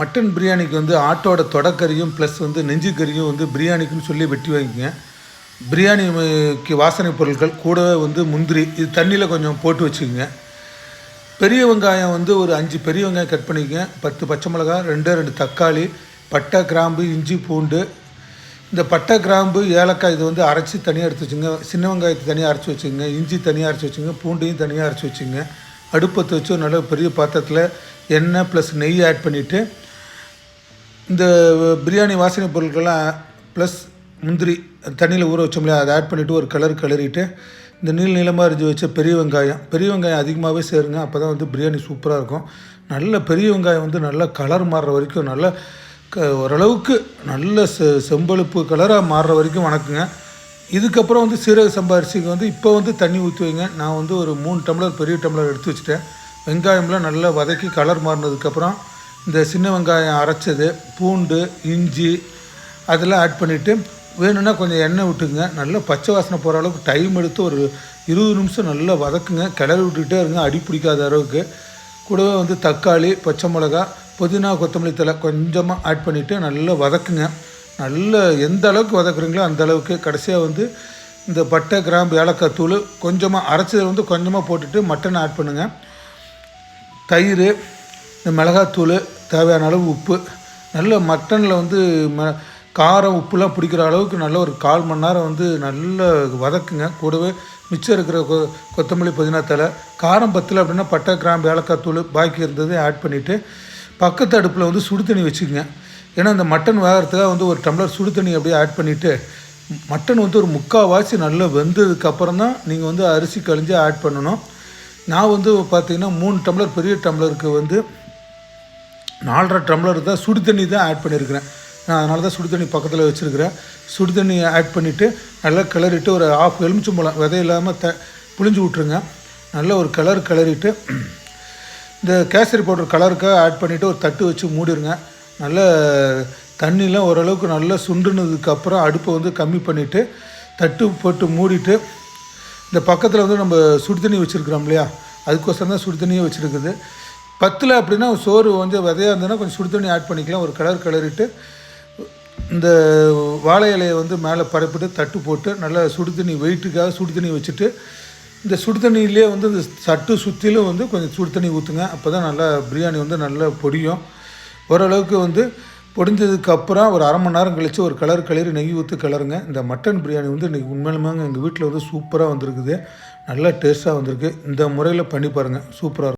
Mutton பிரியாணிக்கு வந்து ஆட்டோட தொடக்கறியும் ப்ளஸ் வந்து நெஞ்சு கறியும் வந்து பிரியாணிக்குன்னு சொல்லி வெட்டி வாங்கிக்கங்க. பிரியாணிக்கு வாசனை பொருட்கள் கூடவே வந்து முந்திரி இது தண்ணியில் கொஞ்சம் போட்டு வச்சுக்கோங்க. பெரிய வெங்காயம் வந்து ஒரு அஞ்சு பெரிய வெங்காயம் கட் பண்ணிக்கங்க. பத்து பச்சை மிளகாய் ரெண்டு ரெண்டு தக்காளி பட்டை கிராம்பு இஞ்சி பூண்டு. இந்த பட்டை கிராம்பு ஏலக்காய் இது வந்து அரைச்சி தனியாக எடுத்து வச்சுங்க சின்ன வெங்காயத்தை தனியாக அரைச்சி வச்சுங்க இஞ்சி தனியாக அரைச்சி வச்சுங்க பூண்டையும் தனியாக அரைச்சி வச்சுங்க அடுப்பத்தை வச்சு நல்ல பெரிய பாத்திரத்தில் எண்ணெய் ப்ளஸ் நெய் ஆட் பண்ணிவிட்டு இந்த பிரியாணி வாசனை பொருட்கள்லாம் ப்ளஸ் முந்திரி தண்ணியில் ஊற வச்சோம்லையா அதை ஆட் பண்ணிவிட்டு ஒரு கலர் கலரிட்டு இந்த நீள் நீளமாக அரிஞ்சு வச்ச பெரிய வெங்காயம். பெரிய வெங்காயம் அதிகமாகவே சேருங்க. அப்போ தான் வந்து பிரியாணி சூப்பராக இருக்கும். நல்ல பெரிய வெங்காயம் வந்து நல்லா கலர் மாறுற வரைக்கும் நல்ல க ஓரளவுக்கு நல்ல செ செம்பழுப்பு கலராக மாறுற வரைக்கும் வணக்குங்க. இதுக்கப்புறம் வந்து சீரக சம்பா அரிசிக்கு வந்து இப்போ வந்து தண்ணி ஊற்றி வைங்க. நான் வந்து ஒரு மூணு டம்ளர் பெரிய டம்ளர் எடுத்து வச்சுட்டேன். வெங்காயம்லாம் நல்லா வதக்கி கலர் மாறினதுக்கப்புறம் இந்த சின்ன வெங்காயம் அரைச்சது பூண்டு இஞ்சி அதெல்லாம் ஆட் பண்ணிவிட்டு வேணும்னா கொஞ்சம் எண்ணெய் விட்டுங்க நல்லா பச்சை வாசனை போகிற அளவுக்கு டைம் எடுத்து ஒரு இருபது நிமிஷம் நல்லா வதக்குங்க. கிளறி விட்டுக்கிட்டே இருங்க. அடி பிடிக்காத அளவுக்கு. கூடவே வந்து தக்காளி பச்சை மிளகா புதினா கொத்தமல்லி தழை கொஞ்சமாக ஆட் பண்ணிவிட்டு நல்லா வதக்குங்க. நல்லா எந்த அளவுக்கு வதக்குறீங்களோ அந்த அளவுக்கு. கடைசியாக வந்து இந்த பட்டை கிராம்பு ஏலக்காய் தூள் கொஞ்சமாக அரைச்சதை வந்து கொஞ்சமாக போட்டுட்டு மட்டன் ஆட் பண்ணுங்கள் தயிர் இந்த மிளகாத்தூள் தேவையான அளவு உப்பு. நல்ல மட்டனில் வந்து ம காரம் உப்புலாம் பிடிக்கிற அளவுக்கு நல்ல ஒரு கால் மணி நேரம் வந்து நல்ல வதக்குங்க. கூடவே மிச்சம் இருக்கிற கொ கொத்தமல்லி புதினா தலை காரம் பத்தலை அப்படின்னா பட்டை கிராம்பு ஏலக்காய் தூள் பாக்கி இருந்ததை ஆட் பண்ணிவிட்டு பக்கத்து அடுப்பில் வந்து சுடு தண்ணி வச்சுக்கோங்க. ஏன்னா இந்த மட்டன் வேகிறதுக்காக வந்து ஒரு டம்ளர் சுடு தண்ணி அப்படியே ஆட் பண்ணிவிட்டு மட்டன் வந்து ஒரு முக்கால்வாசி நல்லா வெந்ததுக்கப்புறம் தான் நீங்கள் வந்து அரிசி கழிஞ்சு ஆட் பண்ணணும். நான் வந்து பார்த்திங்கன்னா மூணு டம்ளர் பெரிய டம்ளருக்கு வந்து நாலரை டம்ளர் தான் சுடு தண்ணி தான் ஆட் பண்ணியிருக்கிறேன் நான் அதனால தான் சுடு தண்ணி பக்கத்தில் வச்சுருக்கிறேன். சுடு தண்ணி ஆட் பண்ணிவிட்டு நல்லா கிளறிட்டு ஒரு ஆஃப் எலுமிச்சம்பழம் விதை இல்லாமல் த புளிஞ்சு விட்ருங்க நல்ல ஒரு கலர் கிளறிட்டு இந்த கேசரி பவுடர் கலருக்காக ஆட் பண்ணிவிட்டு ஒரு தட்டு வச்சு மூடிடுங்க நல்ல தண்ணிலாம் ஓரளவுக்கு நல்லா சுண்டுனதுக்கப்புறம் அடுப்பை வந்து கம்மி பண்ணிவிட்டு தட்டு போட்டு மூடிட்டு இந்த பக்கத்தில் வந்து நம்ம சுடு தண்ணி வச்சுருக்குறோம் இல்லையா? அதுக்கோசரம் தான் சுடு தண்ணியே வச்சுருக்குது. பத்தில் அப்படின்னா சோறு கொஞ்சம் விதையாக இருந்ததுன்னா கொஞ்சம் சுடு தண்ணி ஆட் பண்ணிக்கலாம். ஒரு கலர் கிளறிட்டு இந்த வாழை இலையை வந்து மேலே பரப்பிட்டு தட்டு போட்டு நல்லா சுடு தண்ணி வெயிட்டுக்காக சுடு தண்ணி வச்சுட்டு இந்த சுடு தண்ணியிலே வந்து இந்த சட்டு சுற்றிலும் வந்து கொஞ்சம் சுடு தண்ணி ஊற்றுங்க அப்போ தான் நல்லா பிரியாணி வந்து நல்லா பொடியும் ஓரளவுக்கு வந்து பொடிஞ்சதுக்கப்புறம் ஒரு அரை மணி நேரம் கழித்து ஒரு கலர் கலரி நெய் ஊற்றி கலருங்க இந்த மட்டன் பிரியாணி வந்து இன்றைக்கி உண்மையிலுமே எங்கள் வீட்டில் வந்து சூப்பராக வந்திருக்குது. நல்லா டேஸ்ட்டாக வந்திருக்கு. இந்த முறையில் பண்ணி பாருங்கள் சூப்பராக இருக்கும்.